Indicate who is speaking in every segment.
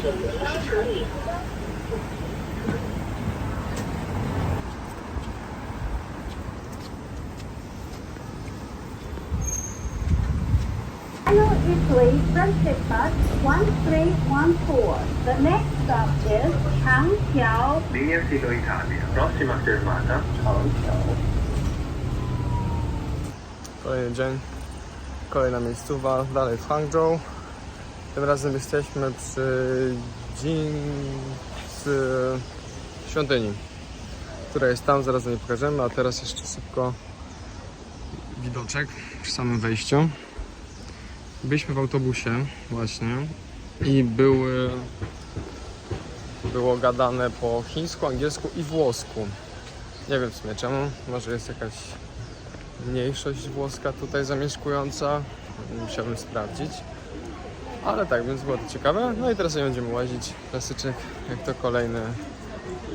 Speaker 1: 请不要处理。
Speaker 2: Hello Italy Friendship Bus 1314. The next stop is Changqiao.
Speaker 3: Linea Silo Italia. Prossima fermata, Changqiao.
Speaker 4: Kolejny dzień, kolejna miejscowa, dalej w Hangzhou. Tym razem jesteśmy przy z świątyni, która jest tam, zaraz nie pokażemy, a teraz jeszcze szybko widoczek przy samym wejściu. Byliśmy w autobusie właśnie i były, było gadane po chińsku, angielsku i włosku. Nie wiem w sumie czemu, może jest jakaś mniejszość włoska tutaj zamieszkująca. Musiałbym sprawdzić. Ale tak, więc było to ciekawe. No i teraz sobie będziemy łazić. Klasyczek, jak to kolejny,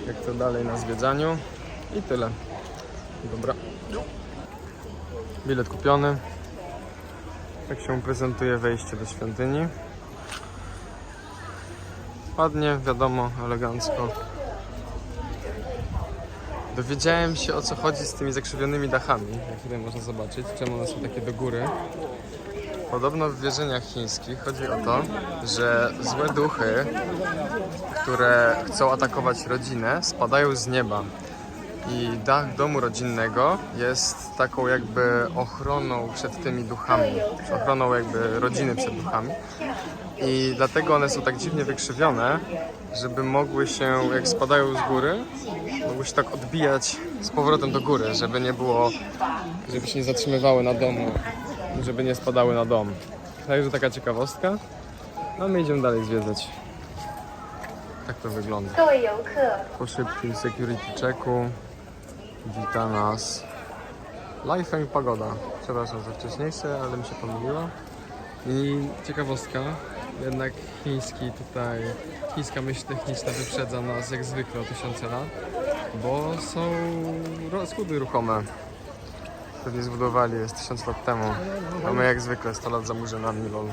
Speaker 4: jak to dalej na zwiedzaniu. I tyle. Dobra. Bilet kupiony. Tak się prezentuje wejście do świątyni. Ładnie, wiadomo, elegancko. Dowiedziałem się o co chodzi z tymi zakrzywionymi dachami, jak tutaj można zobaczyć, czemu one są takie do góry. Podobno w wierzeniach chińskich chodzi o to, że złe duchy, które chcą atakować rodzinę, spadają z nieba. I dach domu rodzinnego jest taką jakby ochroną przed tymi duchami, ochroną jakby rodziny przed duchami. I dlatego one są tak dziwnie wykrzywione, żeby mogły się, jak spadają z góry, mogły się tak odbijać z powrotem do góry, żeby nie było, żeby się nie zatrzymywały na domu, żeby nie spadały na dom. Także taka ciekawostka. No my idziemy dalej zwiedzać. Tak to wygląda. Po szybkim security checku wita nas Lifehang Pagoda. Przepraszam za wcześniejsze, ale mi się pomyliło. I ciekawostka, jednak chiński tutaj, chińska myśl techniczna wyprzedza nas jak zwykle o tysiące lat, bo są skudy ruchome Pewnie zbudowali je z tysiąc lat temu, a my jak zwykle 100 lat za murzynami, lol.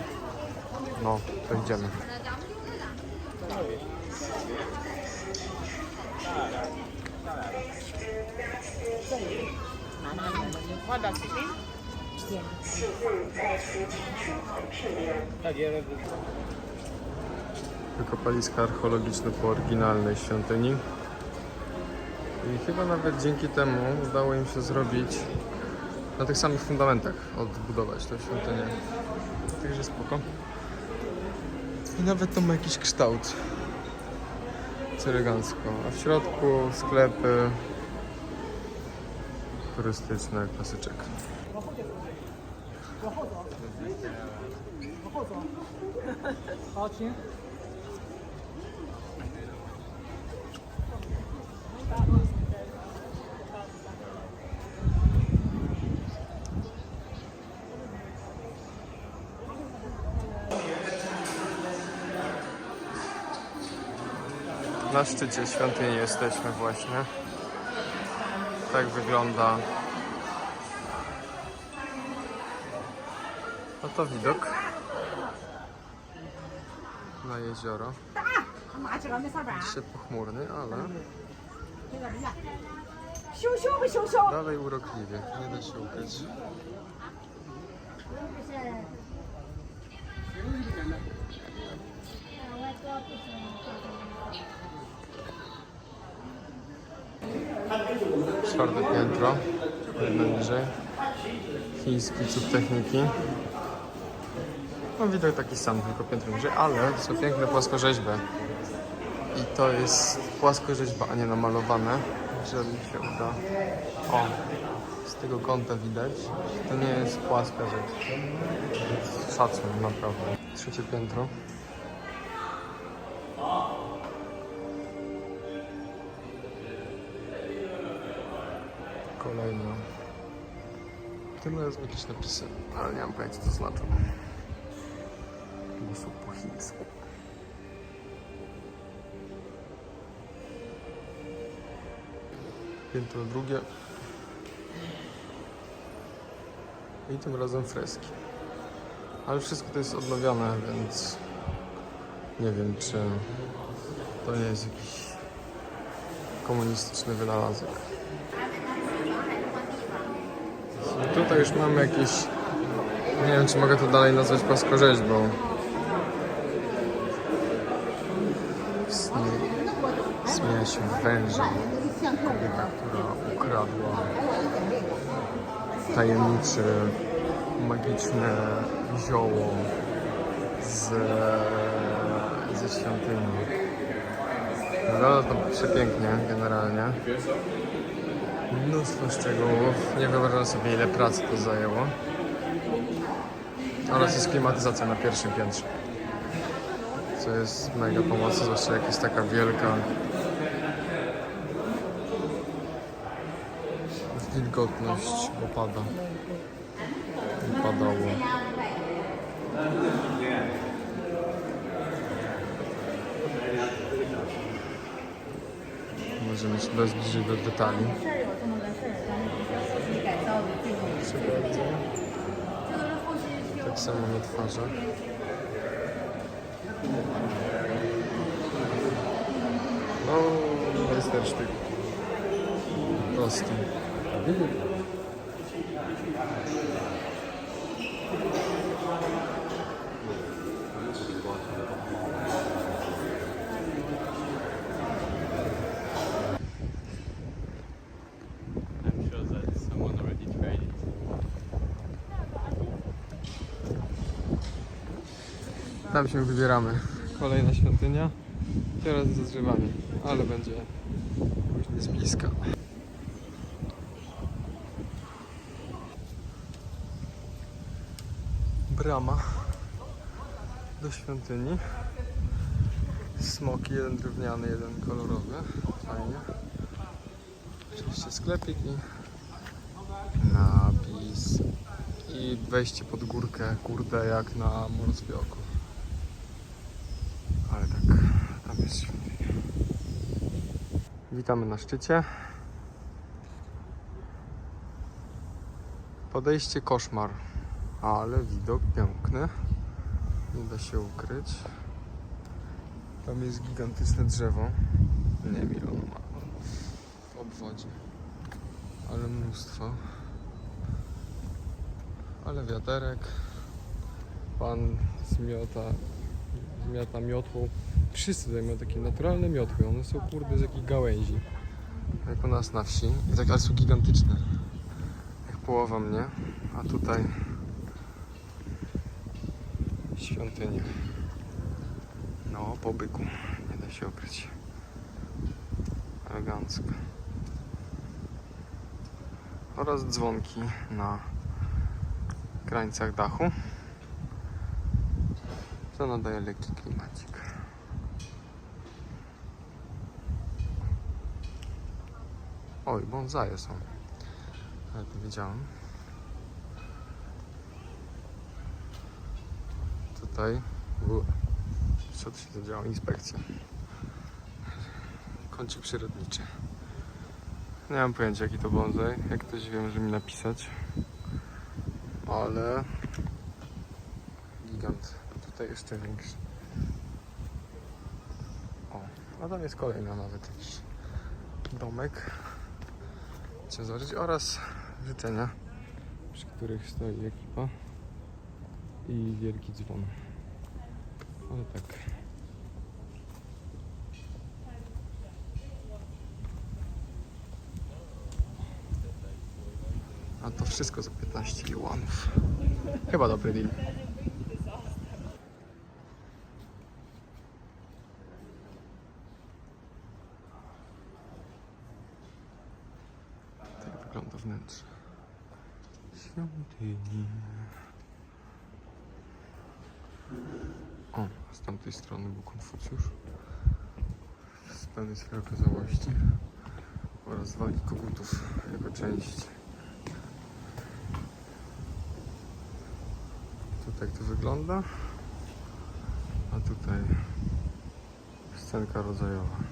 Speaker 4: No, to idziemy. Wykopaliska archeologiczne po oryginalnej świątyni. I chyba nawet dzięki temu udało im się zrobić na tych samych fundamentach odbudować tę świątynię. Także spoko. I nawet to ma jakiś kształt. Co elegancko. A w środku sklepy turystyczne, klasyczek. Na szczycie świątyni jesteśmy właśnie. Tak wygląda. Oto widok na jezioro. Dzisiaj pochmurny, ale dalej urokliwie. Nie da się ukryć. Czwarte piętro, jedno niżej. Chiński cud techniki. No widok taki sam, tylko piętro niżej, ale są piękne płaskorzeźby. I to jest płaskorzeźba, a nie namalowane, jeżeli się uda. O, z tego kąta widać. To nie jest płaska rzecz. Szacun, naprawdę. Trzecie piętro. Tyle są jakieś napisy, ale nie mam pojęcia co to znaczą. Bo są po chińsku. Piętro drugie. I tym razem freski. Ale wszystko to jest odnowione, więc Nie wiem, czy to nie jest jakiś komunistyczny wynalazek. I tutaj już mamy jakieś. Nie wiem, czy mogę to dalej nazwać płaskorzeźbą. Śmieje się węża. Kobieta, która ukradła tajemnicze, magiczne zioło z, ze świątyni. Wygląda to przepięknie generalnie. Mnóstwo szczegółów. Nie wyobrażam sobie ile pracy to zajęło. Oraz jest klimatyzacja na pierwszym piętrze. Co jest mega pomocne, zwłaszcza jak jest taka wielka wilgotność opada. I padało. Możemy się bez do detali. Proszę. Tak samo na twarzach. No, majstersztyk. Po Tam się wybieramy. Kolejna świątynia. Teraz ze ale będzie później z bliska. Brama do świątyni. Smoki, jeden drewniany, jeden kolorowy. Fajnie. Oczywiście sklepik i napis. I wejście pod górkę, kurde, jak na morskie oko. Ale tak, świątynia. Witamy na szczycie. Podejście koszmar, ale widok piękny. Nie da się ukryć. Tam jest gigantyczne drzewo. Nie wiem ile ono ma w obwodzie. Ale mnóstwo. Ale wiaterek. Pan zmiota zmiata miotłą. Wszyscy tutaj mają takie naturalne miotły. One są kurde z jakichś gałęzi. Jak u nas na wsi. I tak, ale są gigantyczne. Jak połowa mnie. A tutaj świątynia. No, po byku. Nie da się ukryć. Elegancko. Oraz dzwonki na krańcach dachu. Co nadaje lekki klimacik. Oj, bonsaje są. To wiedziałem. Tutaj. Co tu się zadziała? Inspekcja. Kącik przyrodniczy. Nie mam pojęcia jaki to bonsai. Jak ktoś wie, może mi napisać. Ale gigant. Tutaj jeszcze większy. O, a tam jest kolejna nawet jakiś domek. Trzeba zobaczyć oraz życzenia, przy których stoi ekipa i wielki dzwon. Ale tak. A to wszystko za 15 juanów. Chyba dobry deal. Tak wygląda wnętrze świątyni. O, z tamtej strony był Konfucjusz w pełnej swojej okazałości oraz wagi kogutów jako część. Tutaj to wygląda, a tutaj scenka rodzajowa.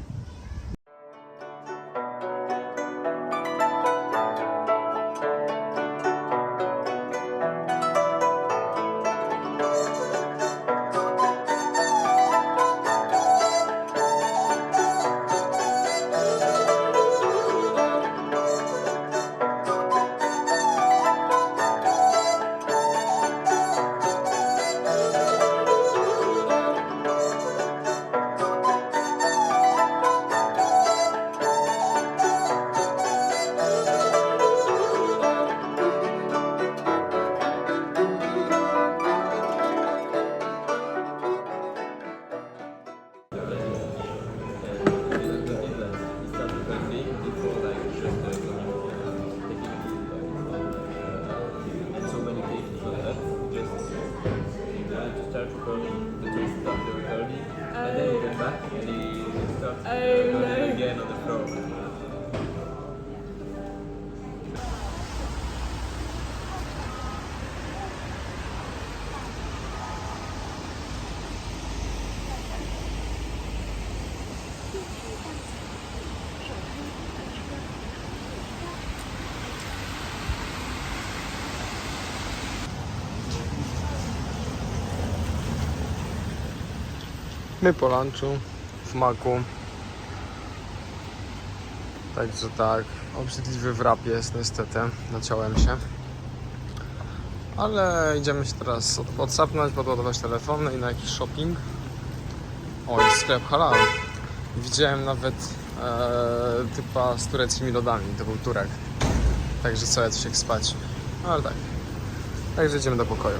Speaker 1: search for the stuff they were. And then he oh. came back and he started oh, no. again on the floor.
Speaker 4: My po lunchu w maku. Także tak, obrzydliwy wrap jest niestety, naciąłem się. Ale idziemy się teraz od- odsapnąć, podładować telefony i na jakiś shopping. O, jest sklep halal. Widziałem nawet e, typa z tureckimi lodami, to był Turek. Także co, ja się spać. Ale tak. Także idziemy do pokoju.